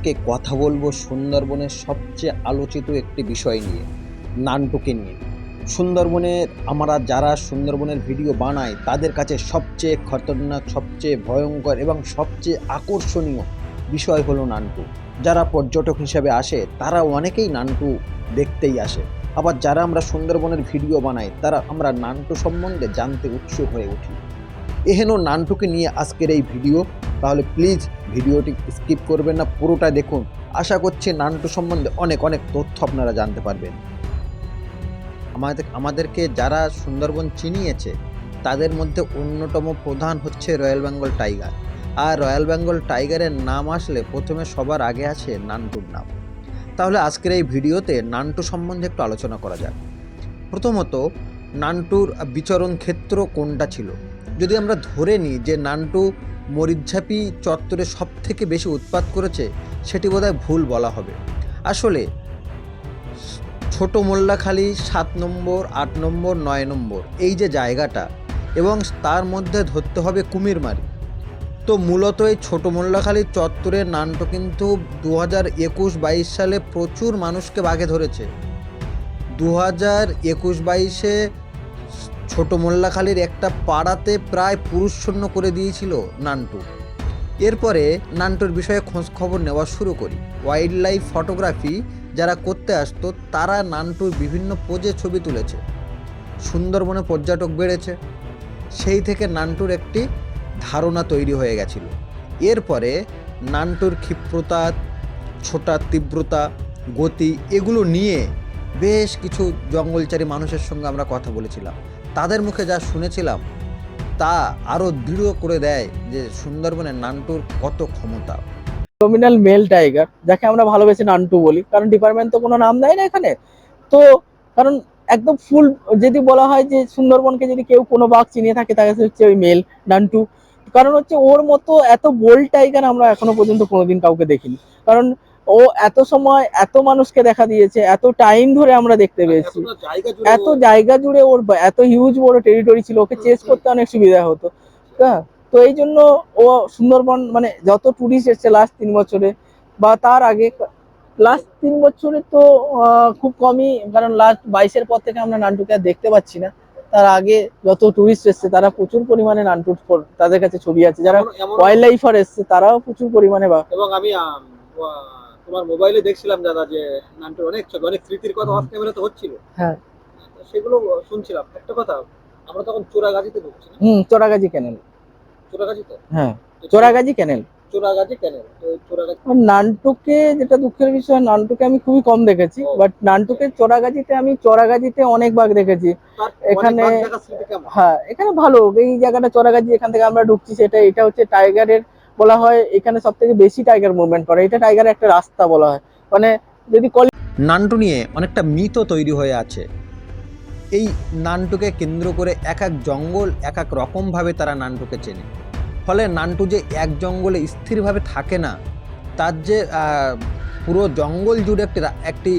আজকে কথা বলব সুন্দরবনের সবচেয়ে আলোচিত একটি বিষয় নিয়ে, নানটুকে নিয়ে। সুন্দরবনের, আমরা যারা সুন্দরবনের ভিডিও বানাই, তাদের কাছে সবচেয়ে খতরনাক, সবচেয়ে ভয়ঙ্কর এবং সবচেয়ে আকর্ষণীয় বিষয় হলো নানটু। যারা পর্যটক হিসেবে আসে, তারা অনেকেই নানটু দেখতেই আসে। আবার যারা আমরা সুন্দরবনের ভিডিও বানাই, তারা, আমরা নানটু সম্বন্ধে জানতে উৎসুক হয়ে উঠি। এহেন নানটুকে নিয়ে আজকের এই ভিডিও। তাহলে প্লিজ ভিডিওটি স্কিপ করবেন না পুরোটা দেখুন। আশা করছি নানটু সম্বন্ধে অনেক অনেক তথ্য আপনারা জানতে পারবেন। আমাদের, আমাদেরকে যারা সুন্দরবন চিনিয়েছে, তাদের মধ্যে অন্যতম প্রধান হচ্ছে রয়্যাল বেঙ্গল টাইগার। আর রয়্যাল বেঙ্গল টাইগারের নাম আসলে প্রথমে সবার আগে আছে নানটুর নাম। তাহলে আজকের এই ভিডিওতে নানটু সম্বন্ধে একটু আলোচনা করা যাক। প্রথমত, নানটুর বিচরণ ক্ষেত্র কোনটা ছিল? যদি আমরা ধরে নিই যে নানটু মরিচঝাপি চত্বরে সব থেকে বেশি উৎপাত করেছে, সেটি বোধহয় ভুল বলা হবে। আসলে, ছোট মোল্লাখালী সাত নম্বর, আট নম্বর, নয় নম্বর, এই যে জায়গাটা, এবং তার মধ্যে ধরতে হবে কুমিরমারি তো মূলত এই ছোটো মোল্লাখালী চত্বরের নানটো কিন্তু দু হাজার একুশ বাইশ সালে প্রচুর মানুষকে বাঘে ধরেছে। দু হাজার একুশ বাইশে ছোট মোল্লাখালীর একটা পাড়াতে প্রায় পুরুষশূন্য করে দিয়েছিল নান্টু। এরপরে নান্টুর বিষয়ে খোঁজ খবর নেওয়া শুরু করি। ওয়াইল্ড লাইফ ফটোগ্রাফি যারা করতে আসতো, তারা নান্টুর বিভিন্ন পোজে ছবি তুলেছে। সুন্দরবনে পর্যটক বেড়েছে। সেই থেকে নান্টুর একটি ধারণা তৈরি হয়ে গেছিল। এরপরে নান্টুর ক্ষিপ্রতা, ছোটা তীব্রতা, গতি, এগুলো নিয়ে বেশ কিছু জঙ্গলচারী মানুষের সঙ্গে আমরা কথা বলেছিলাম। তাদের মুখে যা শুনেছিলাম, তা আরও দৃঢ় করে দেয় যে সুন্দরবনের নান্টুর কত ক্ষমতা। নমিনাল মেল টাইগার যাকে আমরা ভালোবেসে নান্টু বলি, কারণ ডিপার্টমেন্ট তো কোনো নাম দেয় না এখানে। তো কারণ একদম ফুল যদি বলা হয় যে সুন্দরবনকে যদি কেউ কোনো বাঘ চিনিয়ে থাকে, তাকে হচ্ছে ওই মেল নান্টু। কারণ হচ্ছে ওর মতো এত বোল্ড টাইগার আমরা এখনও পর্যন্ত কোনোদিন কাউকে দেখিনি। কারণ ও এত সময় এত মানুষকে দেখা দিয়েছে এত টাইম ধরে আমরা দেখতে পেয়েছি। এত জায়গা জুড়ে ওর এত হিউজ বড় টেরিটরি ছিল ওকে চেস করতে অনেক সুবিধা হতো। হ্যাঁ তো এই জন্য ও সুন্দরবন মানে যত টুরিস্ট এসছে লাস্ট তিন বছরে বা তার আগে লাস্ট তিন বছরে তো খুব কমই কারণ লাস্ট বাইশের পর থেকে আমরা নান্টুকে আর দেখতে পাচ্ছি না। তার আগে যত টুরিস্ট এসছে তারা প্রচুর পরিমাণে নান্টুর তাদের কাছে ছবি আছে। যারা ওয়াইল্ড লাইফার এসছে তারাও প্রচুর পরিমাণে বা এবং আমি তোমার মোবাইলে দেখছিলাম দাদা যে নামটা অনেক ছবি অনেক স্মৃতির কথা অফ ক্যামেরা তো হচ্ছিল। হ্যাঁ। সেগুলো শুনছিলাম। একটা কথা আমরা তখন চোরাগাজিতে ঢুকছি হুম চোরাগাজি ক্যানেল চোরাগাজিতে? হ্যাঁ চোরাগাজি ক্যানেল চোরাগাজি কেন তো নানটুকে যেটা দুঃখের বিষয় নানটুকে আমি খুবই কম দেখেছি বাট নানটুকে চোরাগাজিতে আমি চোরাগাজিতে অনেক বাঘ দেখেছি। এখানে- স্মৃতি কেমন? হ্যাঁ এখানে ভালো এই জায়গাটা চোরাগাজি এখান থেকে আমরা ঢুকছি সেটা এটা হচ্ছে টাইগারের বলা হয়, এখানে সব থেকে বেশি টাইগার মুভমেন্ট করে। এটা টাইগারের একটা রাস্তা বলা হয়। মানে যদি কলি নান্টু নিয়ে অনেকটা মিথ তৈরি হয়ে আছে। এই নান্টুকে কেন্দ্র করে এক এক জঙ্গল, এক এক রকমভাবে তারা নান্টুকে চেনে। ফলে নান্টু যে এক জঙ্গলে স্থিরভাবে থাকে না, তার যে পুরো জঙ্গল জুড়ে একটি একটি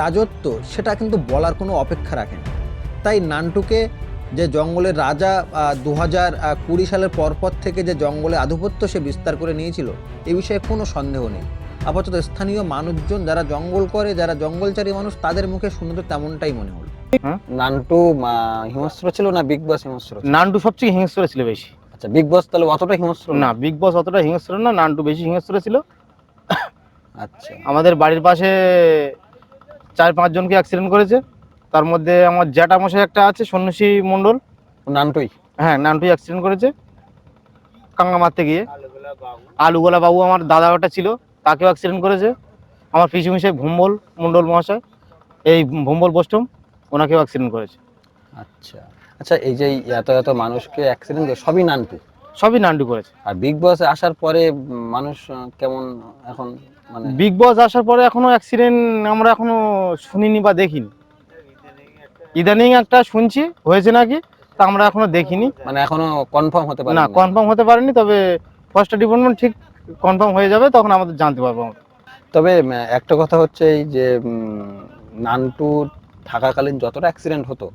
রাজত্ব, সেটা কিন্তু বলার কোনো অপেক্ষা রাখে না। তাই নান্টুকে যে জঙ্গলের রাজা দু হাজার কুড়ি সালের পরপর থেকে যে জঙ্গলে আধিপত্য সে বিস্তার করে নিয়েছিল এ বিষয়ে কোনো সন্দেহ নেই। আপাতত স্থানীয় মানুষজন যারা জঙ্গল করে যারা জঙ্গলচারী মানুষ তাদের মুখে শুনে তো তেমনটাই মনে হলো। নান্টু হিংস্র ছিল না বিগ বস হিংস্র? নান্টু সবচেয়ে হিংস্র ছিল বেশি। আচ্ছা বিগ বস তাহলে অতটা হিংস্র না? বিগ বস অতটা হিংস্র না নান্টু বেশি হিংস্র ছিল। আচ্ছা। আমাদের বাড়ির পাশে চার পাঁচ জনকে অ্যাক্সিডেন্ট করেছে। তার মধ্যে আমার জ্যাঠা মশাই একটা আছে সন্ন্যাসী মণ্ডল। নান্টুই। হ্যাঁ নান্টু অ্যাক্সিডেন্ট করেছে। কাঙ্গা মারতে গিয়ে। আলুগোলা বাবু আমার দাদা ওটা ছিল তাকেও অ্যাক্সিডেন্ট করেছে। আমার পিছু মিশে ভুম্বল মণ্ডল মহাশয় এই ভুম্বল বষ্টম ওনাকেও অ্যাক্সিডেন্ট করেছে। আচ্ছা। আচ্ছা এই যে এত এত মানুষকে অ্যাক্সিডেন্ট সবই নান্টু? সবই নান্টু করেছে। আর বিগ বসে আসার পরে মানুষ কেমন এখন মানে? বিগ বস আসার পরে এখনও অ্যাক্সিডেন্ট আমরা এখনও শুনিনি বা দেখিনি। ইদানিং একটা শুনছি হয়েছে নাকি? তা আমরা এখনও দেখিনি। মানে এখনও কনফার্ম হতে পারে না কনফার্ম হতে পারেনি তবে ফার্স্ট ডিপার্টমেন্ট ঠিক কনফার্ম হয়ে যাবে তখন আমাদের জানতে পারব আমরা। তবে একটা কথা হচ্ছে এই যে নান্টু থাকাকালীন যতটা অ্যাক্সিডেন্ট হতো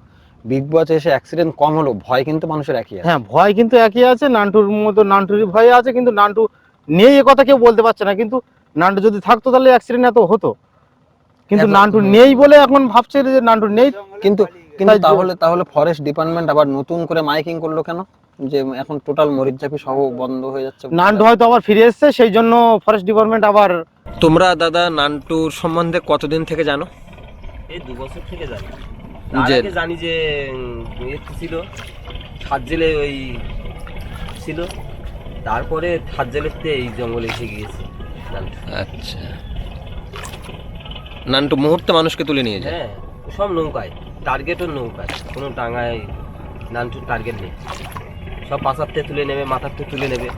বিগ বস এসে অ্যাক্সিডেন্ট কম হলো ভয় কিন্তু মানুষের একই আছে। হ্যাঁ ভয় কিন্তু একই আছে নানটুর মতো নান্টুরই ভয় আছে কিন্তু নানটু নেই এ কথা কেউ বলতে পারছে না। কিন্তু নানটু যদি থাকতো তাহলে অ্যাক্সিডেন্ট এত হতো। কিন্তু নান্টু নেই বলে এখন ভাবছে যে নান্টু নেই। কিন্তু কিন্তু তাহলে তাহলে ফরেস্ট ডিপার্টমেন্ট আবার নতুন করে মাইকিং করল কেন? যে এখন টোটাল মরিচঝাপি সহ বন্ধ হয়ে যাচ্ছে। নান্টু হয়তো আবার ফিরে এসেছে সেই জন্য ফরেস্ট ডিপার্টমেন্ট আবার তোমরা দাদা নান্টুর সম্বন্ধে কতদিন থেকে জানো? এই দু বছর থেকে জানি। যে- আগে জানি যে ছিল সাত জেলে ওই ছিল। তারপরে সাত জেলেতে এই জঙ্গলে এসে গিয়েছে আচ্ছা। নান্টু মুহূর্তে মানুষকে তুলে নিয়ে যায়। হ্যাঁ সব নৌকায় টার্গেটও নৌকায় কোনো ডাঙায় নানটুর টার্গেট নেই। সব পাশাতে তুলে নেবে মাথাতে তুলে নেবে।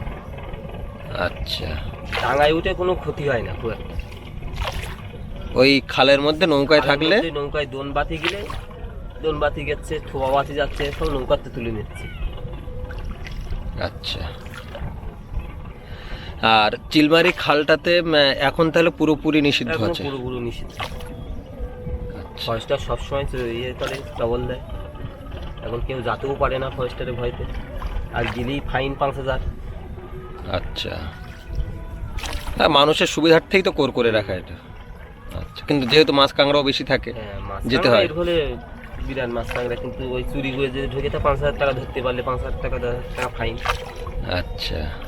আচ্ছা। ডাঙায় উঠে কোনো ক্ষতি হয় না খুব একটা। ওই খালের মধ্যে নৌকায় থাকলে? নৌকায় দোন বাতি গেলে দোন বাতি যাচ্ছে থোয়া বাতি যাচ্ছে সব নৌকাতে তুলে নিচ্ছে। আচ্ছা। আর চিলমারি খালটাতে এখন তাহলে পুরোপুরি নিষিদ্ধ আছে। পুরোপুরি নিষিদ্ধ। আচ্ছা। ফরেস্টার সবসময় ইয়ে করে টবল দেয়। এখন কেউ যেতেও পারে না ফরেস্টারের ভয়তে। আর গেলেই ফাইন পাঁচ হাজার। আচ্ছা। হ্যাঁ মানুষের সুবিধার্থেই তো কোর করে রাখা এটা। আচ্ছা কিন্তু যেহেতু মাছ কাঁকড়াও বেশি থাকে হ্যাঁ মাছ যেতে হয়। ফলে বিরাট মাছ কাঁকড়া কিন্তু ওই চুরি করে যদি ঢুকে তো পাঁচ হাজার টাকা ধরতে পারলে পাঁচ হাজার টাকা টাকা ফাইন। আচ্ছা।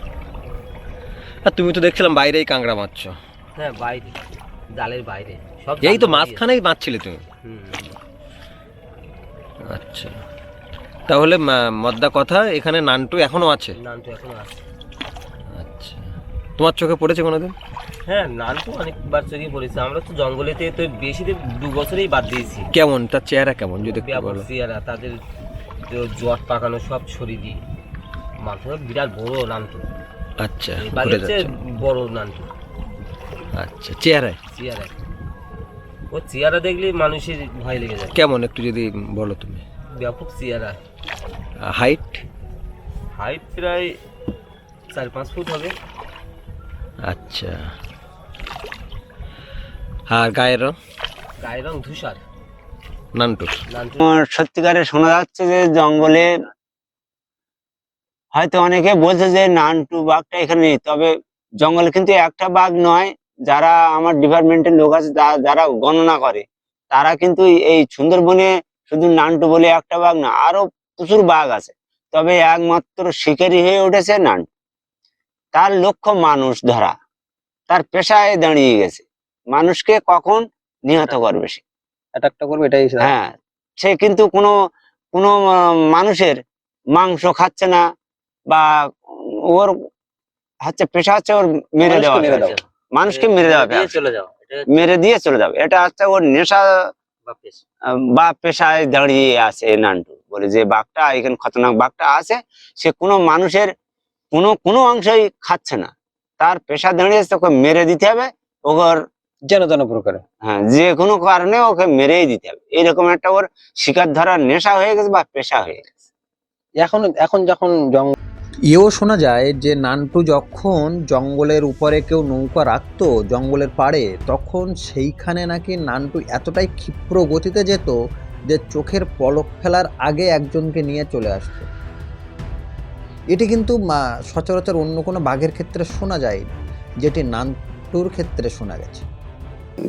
আর তুমি তো দেখছিলাম বাইরেই কাঁকড়া মারছো হ্যাঁ বাইরে। জালের বাইরে। সব এই তো মাঝখানেই মারছিলে তুমি? আচ্ছা। তাহলে মদ্দা কথা এখানে নানটু এখনও আছে? নান তো এখন আছে। আচ্ছা। তোমার চোখে পড়েছে কোনোদিন? হ্যাঁ নান তো অনেকবার চোখে পড়েছে। আমরা তো জঙ্গলেতে তো বেশি দিন দু বছরেই বাদ দিয়েছি। কেমন? তার চেহারা কেমন যদি বলো। চেয়ারা তাদের জট পাকানো সব ছড়িয়ে দিই মাথা বিরাট বড় নানটু। আচ্ছা ঘুরে যাচ্ছে বড় নানটু। আচ্ছা চেহারায় চেয়ারা। ও চেয়ারা দেখলে মানুষের ভয় লেগে যায়। কেমন একটু যদি বলো তুমি? ব্যাপক চেয়ারা। হাইট হাইট প্রায় চার পাঁচ ফুট হবে। আচ্ছা। আর গায়ের রং? গায়ের রং ধূসার। নানটুর। নানটু। আমার সত্যিকারে শোনা যাচ্ছে যে জঙ্গলে হয়তো অনেকে বলছে যে নানটু বাঘটা এখানে নেই তবে জঙ্গলে কিন্তু একটা বাঘ নয় যারা আমার ডিপার্টমেন্টের লোক আছে যারা গণনা করে তারা কিন্তু এই সুন্দরবনে শুধু নানটু বলে একটা বাঘ না আরও প্রচুর বাঘ আছে। তবে একমাত্র শিকারি হয়ে উঠেছে নানটু। তার লক্ষ্য মানুষ ধরা। তার পেশায় দাঁড়িয়ে গেছে। মানুষকে কখন নিহত করবে সে? অ্যাটাকটা করবে এটাই হ্যাঁ সে কিন্তু কোনো কোনো মানুষের মাংস খাচ্ছে না বা ওর হচ্ছে পেশা হচ্ছে ওর মেরে দেওয়া মানুষকে মেরে দেওয়া চলে যাও মেরে দিয়ে চলে যাবে এটা হচ্ছে ওর নেশা বা পেশায় দাঁড়িয়ে আছে নান্টু। বলে যে বাঘটা এখানে খতরনাক বাঘটা আছে সে কোনো মানুষের কোনো কোনো অংশই খাচ্ছে না। তার পেশা দাঁড়িয়ে আছে ওকে মেরে দিতে হবে ওর যেন তেন প্রকারে হ্যাঁ যে কোনো কারণে ওকে মেরেই দিতে হবে। এরকম একটা ওর শিকার ধরার নেশা হয়ে গেছে বা পেশা হয়ে গেছে। এখন এখন যখন জঙ্গল এও শোনা যায় যে নান্টু যখন জঙ্গলের উপরে কেউ নৌকা রাখতো জঙ্গলের পাড়ে তখন সেইখানে নাকি নান্টু এতটাই ক্ষিপ্র গতিতে যেত যে চোখের পলক ফেলার আগে একজনকে নিয়ে চলে আসতো। এটি কিন্তু সচরাচর অন্য কোনো বাঘের ক্ষেত্রে শোনা যায় যেটি নান্টুর ক্ষেত্রে শোনা গেছে।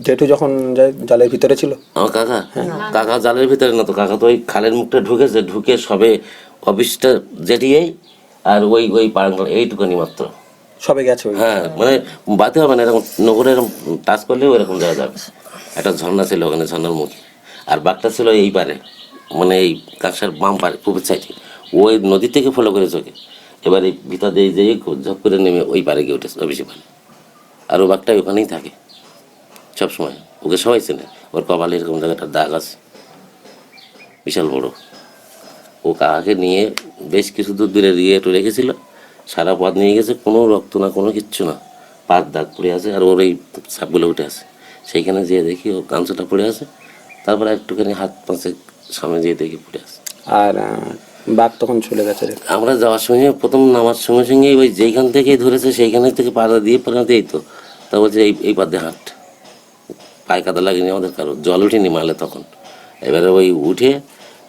জেঠু যখন জালের ভিতরে ছিল? কাকা? কাকা জালের ভিতরে না তো কাকা তো ওই খালের মুখটা ঢুকেছে ঢুকে সবে অফিসটা জেটিয়েই আর ওই ওই পাড়াঙ্গল এইটুকুনি মাত্র সবে গেছে হ্যাঁ মানে বাতে হবে না এরকম নগরে এরকম টাচ করলেও এরকম যাওয়া যাবে। একটা ঝর্ণা ছিল ওখানে ঝর্ণার মুখে। আর বাঘটা ছিল এই পারে মানে এই কাকসার বাম পারে পূর্ব সাইডে। ওই নদী থেকে ফলো করে চোখে এবার এই ভিতর দিয়ে যেয়ে ঝপ করে নেমে ওই পারে গিয়ে উঠেছে অফিসে পারে। আর ও বাঘটা ওখানেই থাকে সবসময়। ওকে সবাই চেনে। ওর কপালে এরকম জায়গাটা দাগ আছে। বিশাল বড়। ও কাকাকে নিয়ে বেশ কিছু দূর দূরে দিয়ে একটু রেখেছিল। সারা পথ নিয়ে গেছে কোনো রক্ত না কোনো কিচ্ছু না। পাত দাগ পড়ে আছে আর ওর এই সাপগুলো উঠে আছে। সেইখানে যেয়ে দেখি ও গামছাটা পড়ে আছে তারপরে একটুখানি হাত পাশে সামনে যেয়ে দেখি পড়ে আছে। আর বাঘ তখন চলে গেছে আমরা যাওয়ার সঙ্গে প্রথম নামার সঙ্গে সঙ্গে ওই যেইখান থেকেই ধরেছে সেইখানে থেকে পাড়া দিয়ে পাড়া দিয়েই তো। তা বলছে এই এই পাদ্যে হাঁট। পায়ে কাদা লাগেনি আমাদের কারও জল উঠেনি মালে তখন। এবারে ওই উঠে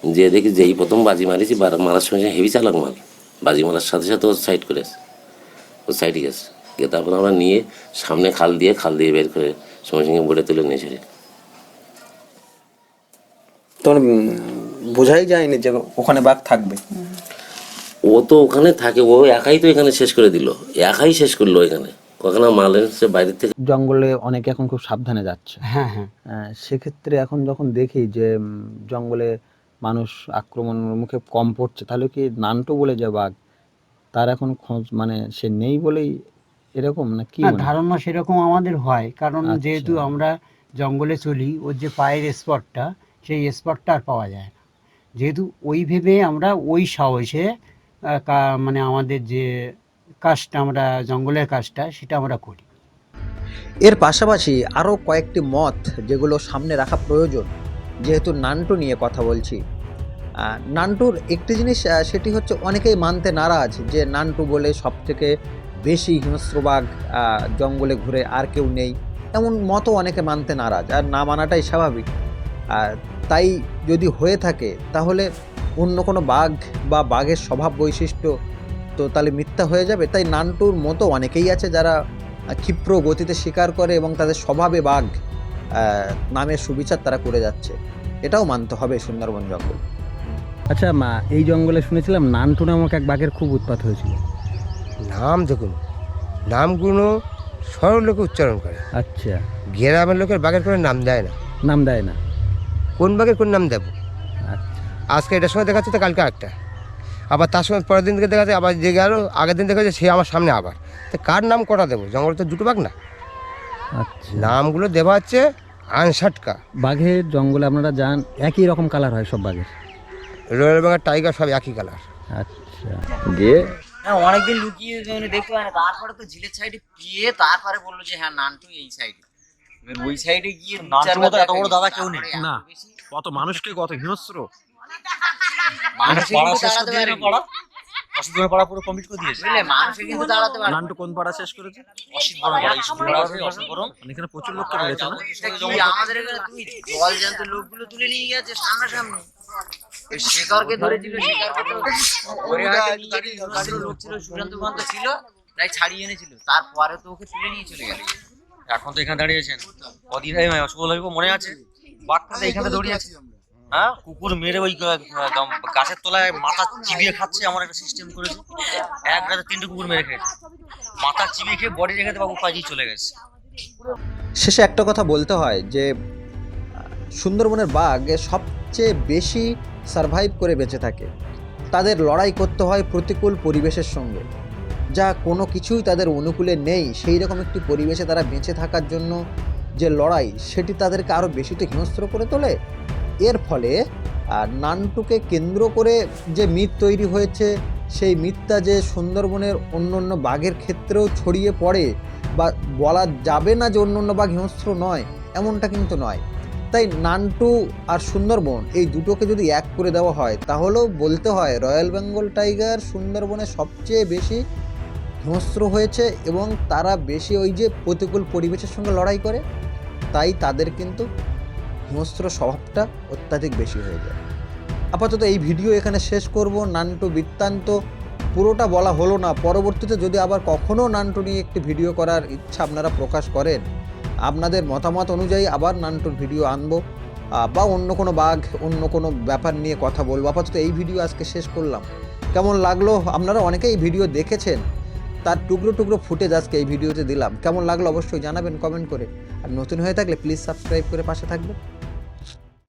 যে দেখি যেই প্রথম বাজি মারিছি বার- মারার সঙ্গে হেভি চালাক মাল বাজি মারার সাথে সাথে ও সাইড করে করেছে ও সাইডে গেছে। গিয়ে তারপর আমরা নিয়ে সামনে খাল দিয়ে খাল দিয়ে বের করে সঙ্গে সঙ্গে বোটে তুলে নিয়ে চলে। তখন বোঝাই যায়নি যে ওখানে বাঘ থাকবে। ও তো ওখানে থাকে ও একাই তো এখানে শেষ করে দিল। একাই শেষ করল এখানে। ওখানে মাল এনেছে বাইরের থেকে জঙ্গলে অনেকে এখন খুব সাবধানে যাচ্ছে। হ্যাঁ হ্যাঁ। সেক্ষেত্রে এখন যখন দেখি যে জঙ্গলে মানুষ আক্রমণের মুখে কম পড়ছে তাহলে কি নানটু বলে যে বাঘ তার এখন খোঁজ মানে সে নেই বলেই এরকম না কি? ধারণা সেরকম আমাদের হয় কারণ আচ্ছা। যেহেতু আমরা জঙ্গলে চলি ওর যে পায়ের স্পটটা সেই স্পটটা আর পাওয়া যায় না যেহেতু ওই ভেবে আমরা ওই সাহসে কা- মানে আমাদের যে কাজটা আমরা জঙ্গলের কাজটা সেটা আমরা করি এর পাশাপাশি আরও কয়েকটি মত যেগুলো সামনে রাখা প্রয়োজন যেহেতু নান্টু নিয়ে কথা বলছি। নান্টুর একটি জিনিস সেটি হচ্ছে অনেকেই মানতে নারাজ যে নান্টু বলে সব থেকে বেশি হিংস্র বাঘ জঙ্গলে ঘুরে আর কেউ নেই। এমন মতো অনেকে মানতে নারাজ, আর না মানাটাই স্বাভাবিক। তাই যদি হয়ে থাকে, তাহলে অন্য কোনো বাঘ বা বাঘের স্বভাব বৈশিষ্ট্য তো তাহলে মিথ্যা হয়ে যাবে। তাই নান্টুর মতো অনেকেই আছে যারা ক্ষিপ্র গতিতে শিকার করে এবং তাদের স্বভাবে বাঘ নামের সুবিচার তারা করে যাচ্ছে। এটাও মানতে হবে সুন্দরবন জঙ্গল। আচ্ছা মা এই জঙ্গলে শুনেছিলাম নানটু নামক এক বাঘের খুব উৎপাত হয়েছিল। নাম দেখুন নামগুলো সরল লোকে উচ্চারণ করে। আচ্ছা। গ্রামের লোকের বাঘের করে নাম দেয় না। নাম দেয় না। কোন বাঘের কোন নাম দেবো? আচ্ছা। আজকে এটার সময় দেখাচ্ছে তো কালকে একটা আবার তার সময় পরের দিন থেকে দেখা যাচ্ছে আবার যে গেল আগের দিন দেখা যাচ্ছে সে আমার সামনে আবার। তো কার নাম কটা দেবো? জঙ্গলে তো দুটো বাঘ না? নামগুলো দেওয়া হচ্ছে আনসাটকা। বাঘের জঙ্গলে আপনারা যান একই রকম কালার হয় সব বাঘের? রয়্যাল বেঙ্গল টাইগার সব একই কালার আচ্ছা। দিয়ে হ্যাঁ অনেকদিন লুকিয়ে মানে দেখতে পায় না তারপরে তো ঝিলের সাইডে গিয়ে তারপরে বলল যে হ্যাঁ নানটু এই সাইডে ওই সাইডে গিয়ে দু চারবার দেখা গেছে, তারপরে এত না। কত মানুষকে কত হিংস্র। মানুষে কিন্তু তাড়াতে পারেনি। বুঝলে মানুষে কিন্তু তাড়াতে পারে নান্টু কোন পাড়া শেষ করেছে? এখানে প্রচুর লোককে মেরেছে না? আমাদের এখানে তুই জল জ্যান্ত লোকগুলো তুলে নিয়ে গেছে সামনাসামনি? শেখরকে ধরেছিল শেখরকে তো ওরে হয়তো নিয়ে যেতে দুটো লোক ছিল সুশান্ত মহন্ত ছিল তাই ছাড়িয়ে এনেছিল। তারপরে তো ওকে তুলে নিয়ে চলে গেল। এখন তো এখানে দাঁড়িয়েছেন কদিন অশুভ মনে আছে? বাঘটা তো এখানে দাঁড়িয়ে আছে। হ্যাঁ? কুকুর মেরে ওই গাছের তলায় মাথা চিবিয়ে খাচ্ছে আমার একটা সিস্টেম করেছে। এক রাতে তিনটে কুকুর মেরে খেয়েছে। মাথা চিবিয়ে খেয়ে বডি রেখে বাবু চলে গেছে? শেষে একটা কথা বলতে হয় যে সুন্দরবনের বাঘ সবচেয়ে বেশি সারভাইভ করে বেঁচে থাকে। তাদের লড়াই করতে হয় প্রতিকূল পরিবেশের সঙ্গে। যা কোনো কিছুই তাদের অনুকূলে নেই। সেই রকম একটি পরিবেশে তারা বেঁচে থাকার জন্য যে লড়াই, সেটি তাদেরকে আরও বেশি তো হিংস্র করে তোলে। এর ফলে নানটুকে কেন্দ্র করে যে মিথ তৈরি হয়েছে, সেই মিথটা যে সুন্দরবনের অন্য অন্য বাঘের ক্ষেত্রেও ছড়িয়ে পড়ে বা বলা যাবে না যে অন্য অন্য বাঘ হিংস্র নয়, এমনটা কিন্তু নয়। তাই নানটু আর সুন্দরবন এই দুটোকে যদি এক করে দেওয়া হয়, তাহলেও বলতে হয় রয়্যাল বেঙ্গল টাইগার সুন্দরবনে সবচেয়ে বেশি হিংস্র হয়েছে এবং তারা বেশি ওই যে প্রতিকূল পরিবেশের সঙ্গে লড়াই করে। তাই তাদের কিন্তু হিংস্র স্বভাবটা অত্যাধিক বেশি হয়ে যায়। আপাতত এই ভিডিও এখানে শেষ করব। নান্টু বৃত্তান্ত, পুরোটা বলা হলো না। পরবর্তীতে যদি আবার কখনও নান্টু নিয়ে একটি ভিডিও করার ইচ্ছা আপনারা প্রকাশ করেন, আপনাদের মতামত অনুযায়ী আবার নান্টুর ভিডিও আনব বা অন্য কোনো বাঘ, অন্য কোনো ব্যাপার নিয়ে কথা বলব। আপাতত এই ভিডিও আজকে শেষ করলাম। কেমন লাগল? আপনারা অনেকেই ভিডিও দেখেছেন, তার টুকরো টুকরো ফুটেজ আজকে এই ভিডিওতে দিলাম। কেমন লাগল অবশ্যই জানাবেন কমেন্ট করে। আর নতুন হয়ে থাকলে প্লিজ সাবস্ক্রাইব করে পাশে থাকবেন।